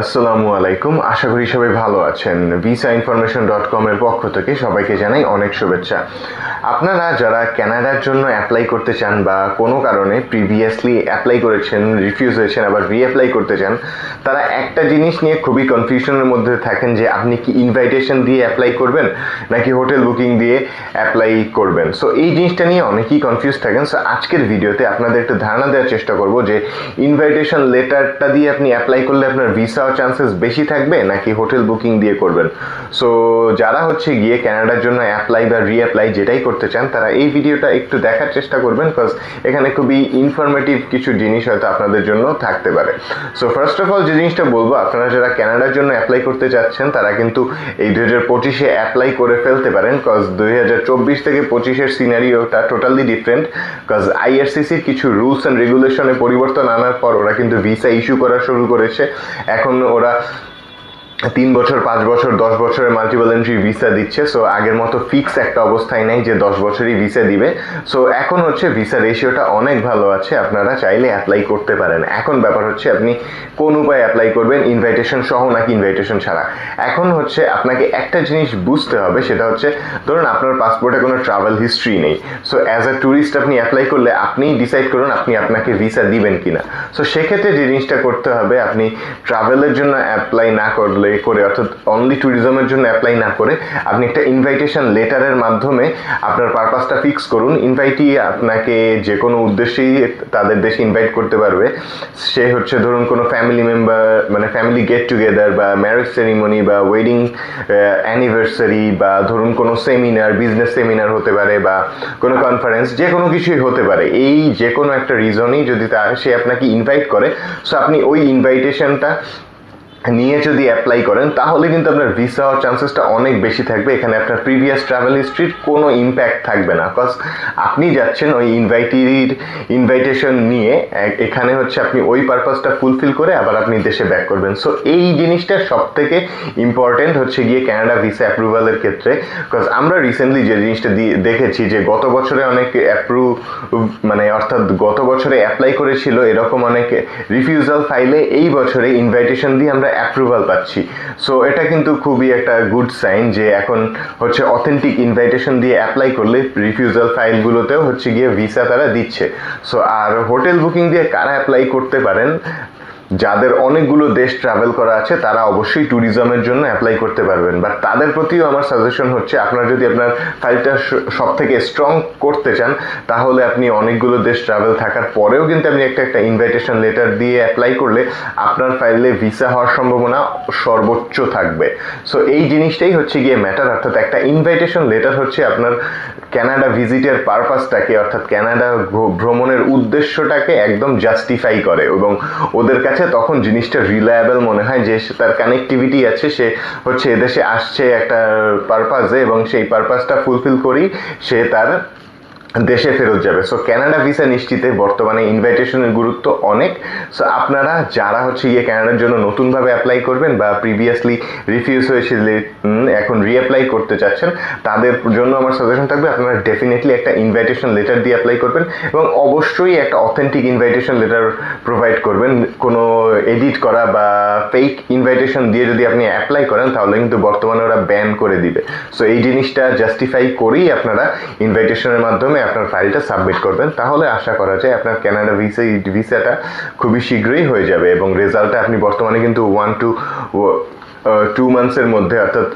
আসসালামু আলাইকুম। আশা করি সবাই ভালো আছেন। ভিসা ইনফরমেশন ডট কমের পক্ষ থেকে সবাইকে জানাই অনেক শুভেচ্ছা। আপনারা যারা কানাডার জন্য অ্যাপ্লাই করতে চান বা কোনো কারণে প্রিভিয়াসলি অ্যাপ্লাই করেছেন রিফিউজ হয়েছেন, আবার রিঅ্যাপ্লাই করতে চান, তারা একটা জিনিস নিয়ে খুবই কনফিউশনের মধ্যে থাকেন যে আপনি কি ইনভাইটেশন দিয়ে অ্যাপ্লাই করবেন, নাকি হোটেল বুকিং দিয়ে অ্যাপ্লাই করবেন। সো এই জিনিসটা নিয়ে অনেকেই কনফিউজ থাকেন। সো আজকের ভিডিওতে আপনাদের একটু ধারণা দেওয়ার চেষ্টা করব যে ইনভাইটেশন লেটারটা দিয়ে আপনি অ্যাপ্লাই করলে আপনার ভিসা চান্সেস বেশি থাকবে নাকি হোটেল বুকিং দিয়ে করবেন? সো যারা হচ্ছে গিয়ে কানাডার জন্য অ্যাপ্লাই বা রিঅ্যাপ্লাই যেটাই করতে চান, তারা এই ভিডিওটা একটু দেখার চেষ্টা করবেন বিকজ এখানে খুবই ইনফরমেটিভ কিছু জিনিস হয়তো আপনাদের জন্য থাকতে পারে। সো ফার্স্ট অফ অল যে জিনিসটা বলব, আপনারা যারা কানাডার জন্য অ্যাপ্লাই করতে চাচ্ছেন, তারা কিন্তু এই দুই হাজার পঁচিশে অ্যাপ্লাই করে ফেলতে পারেন কজ দুই হাজার চব্বিশ থেকে পঁচিশের সিনারিওটা টোটালি ডিফারেন্ট কজ আইআরসিসির কিছু রুলস অ্যান্ড রেগুলেশনে পরিবর্তন আনার পর ওরা কিন্তু ভিসা ইস্যু করা শুরু করেছে। এখন ওরা তিন বছর, পাঁচ বছর, দশ বছরের মাল্টিপল এন্ট্রি ভিসা দিচ্ছে সো আগের মতো ফিক্স একটা অবস্থায় নেই যে দশ বছরই ভিসা দিবে। সো এখন হচ্ছে ভিসা রেশিওটা অনেক ভালো আছে, আপনারা চাইলে অ্যাপ্লাই করতে পারেন। এখন ব্যাপার হচ্ছে আপনি কোন উপায়ে অ্যাপ্লাই করবেন ইনভাইটেশন সহ নাকি ইনভাইটেশন ছাড়া? এখন হচ্ছে আপনাকে একটা জিনিস বুঝতে হবে, সেটা হচ্ছে ধরুন আপনার পাসপোর্টে কোনো ট্রাভেল হিস্ট্রি নেই সো অ্যাজ আ ট্যুরিস্ট আপনি অ্যাপ্লাই করলে আপনিই ডিসাইড করুন আপনি আপনাকে ভিসা দিবেন কিনা। সো সেক্ষেত্রে যে জিনিসটা করতে হবে, আপনি ট্রাভেলের জন্য অ্যাপ্লাই না করলে করে, অর্থাৎ অনলি ট্যুরিজমের জন্য অ্যাপ্লাই না করে, আপনি একটা ইনভাইটেশন লেটারের মাধ্যমে আপনার পারপাসটা ফিক্স করুন। ইনভাইটই আপনাকে যে কোনো উদ্দেশ্যেই তাদের দেশে ইনভাইট করতে পারবে। সে হচ্ছে ধরুন কোনো ফ্যামিলি মেম্বার মানে ফ্যামিলি গেট টুগেদার বা ম্যারেজ সেরিমনি বা ওয়েডিং অ্যানিভার্সারি বা ধরুন কোনো সেমিনার বিজনেস সেমিনার হতে পারে বা কোনো কনফারেন্স যে কোনো কিছুই হতে পারে। এই যে কোনো একটা রিজনই যদি তা সে আপনাকে ইনভাইট করে সো আপনি ওই ইনভাইটেশনটা নিয়ে যদি অ্যাপ্লাই করেন, তাহলে কিন্তু আপনার ভিসা হওয়ার চান্সেসটা অনেক বেশি থাকবে। এখানে আপনার প্রিভিয়াস ট্রাভেল হিস্ট্রির কোনো ইম্প্যাক্ট থাকবে না। বিকজ আপনি যাচ্ছেন ওই ইনভাইটির ইনভাইটেশন নিয়ে এখানে হচ্ছে আপনি ওই পারপাসটা ফুলফিল করে আবার আপনি দেশে ব্যাক করবেন। সো এই জিনিসটা সব থেকে ইম্পর্টেন্ট হচ্ছে গিয়ে ক্যানাডা ভিসা অ্যাপ্রুভালের ক্ষেত্রে। বিকজ আমরা রিসেন্টলি যে জিনিসটা দেখেছি যে গত বছরে অনেক অ্যাপ্রুভ মানে অর্থাৎ গত বছরে অ্যাপ্লাই করেছিল এরকম অনেক রিফিউজাল ফাইলে এই বছরে ইনভাইটেশন দিয়ে আমরা অ্যাপ্রুভাল পাচ্ছি। সো এটা কিন্তু খুবই একটা গুড সাইন যে এখন হচ্ছে অথেন্টিক ইনভাইটেশন দিয়ে অ্যাপ্লাই করলে রিফিউজাল ফাইলগুলোতেও হচ্ছে গিয়ে ভিসা তারা দিচ্ছে। সো আর হোটেল বুকিং দিয়ে কারা অ্যাপ্লাই করতে পারেন? যাদের অনেকগুলো দেশ ট্রাভেল করা আছে, তারা অবশ্যই ট্যুরিজমের জন্য অ্যাপ্লাই করতে পারবেন। বাট তাদের প্রতিও আমার সাজেশন হচ্ছে, আপনার যদি আপনার ফাইলটা সব থেকে স্ট্রং করতে চান, তাহলে আপনি অনেকগুলো দেশ ট্রাভেল থাকার পরেও কিন্তু আপনি একটা একটা ইনভাইটেশন লেটার দিয়ে অ্যাপ্লাই করলে আপনার ফাইলে ভিসা হওয়ার সম্ভাবনা সর্বোচ্চ থাকবে। সো এই জিনিসটাই হচ্ছে গিয়ে ম্যাটার অর্থাৎ একটা ইনভাইটেশন লেটার হচ্ছে আপনার ক্যানাডা ভিজিটের পারপাসটাকে অর্থাৎ ক্যানাডা ভ্র- ভ্রমণের উদ্দেশ্যটাকে একদম জাস্টিফাই করে এবং ওদের কাছে তখন জিনিসটা রিলায়েবল মনে হয় যে তার কানেক্টিভিটি আছে, সে হচ্ছে এদেশে আসছে একটা পারপাসে এবং সেই পারপাসটা ফুলফিল করি সে তার দেশে ফেরত যাবে। সো ক্যানাডা ভিসা নিশ্চিতে বর্তমানে ইনভাইটেশনের গুরুত্ব অনেক। সো আপনারা যারা হচ্ছে গিয়ে ক্যানাডার জন্য নতুনভাবে অ্যাপ্লাই করবেন বা প্রিভিয়াসলি রিফিউজ হয়েছিল এখন রিঅ্যাপ্লাই করতে চাচ্ছেন, তাদের জন্য আমার সাজেশন থাকবে আপনারা ডেফিনেটলি একটা ইনভাইটেশন লেটার দিয়ে অ্যাপ্লাই করবেন এবং অবশ্যই একটা অথেন্টিক ইনভাইটেশন লেটার প্রোভাইড করবেন। কোনো এডিট করা বা ফেক ইনভাইটেশন দিয়ে যদি আপনি অ্যাপ্লাই করেন, তাহলে কিন্তু বর্তমানে ওরা ব্যান করে দিবে। সো এই জিনিসটা জাস্টিফাই করেই আপনারা ইনভাইটেশনের মাধ্যমে আপনার ফাইলটা সাবমিট করবেন, তাহলে আশা করা যায় আপনার ক্যানাডা ভিসা ভিসাটা খুবই শীঘ্রই হয়ে যাবে এবং রেজাল্টটা আপনি বর্তমানে কিন্তু ওয়ান টু টু মান্থসের মধ্যে, অর্থাৎ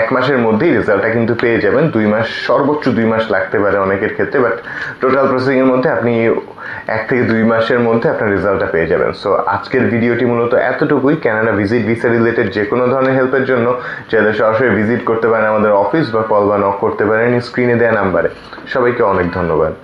এক মাসের মধ্যেই রেজাল্টটা কিন্তু পেয়ে যাবেন। দুই মাস, সর্বোচ্চ দুই মাস লাগতে পারে অনেকের ক্ষেত্রে বাট টোটাল প্রসেসিংয়ের মধ্যে আপনি এক থেকে দুই মাসের মধ্যে আপনার রেজাল্টটা পেয়ে যাবেন। সো আজকের ভিডিওটি মূলত এতটুকুই। ক্যানাডা ভিজিট ভিসা রিলেটেড যে কোনো ধরনের হেল্পের জন্য চাইলে সরাসরি ভিজিট করতে পারেন আমাদের অফিস বা কল বা নক করতে পারেন স্ক্রিনে দেওয়া নাম্বারে সবাইকে অনেক ধন্যবাদ।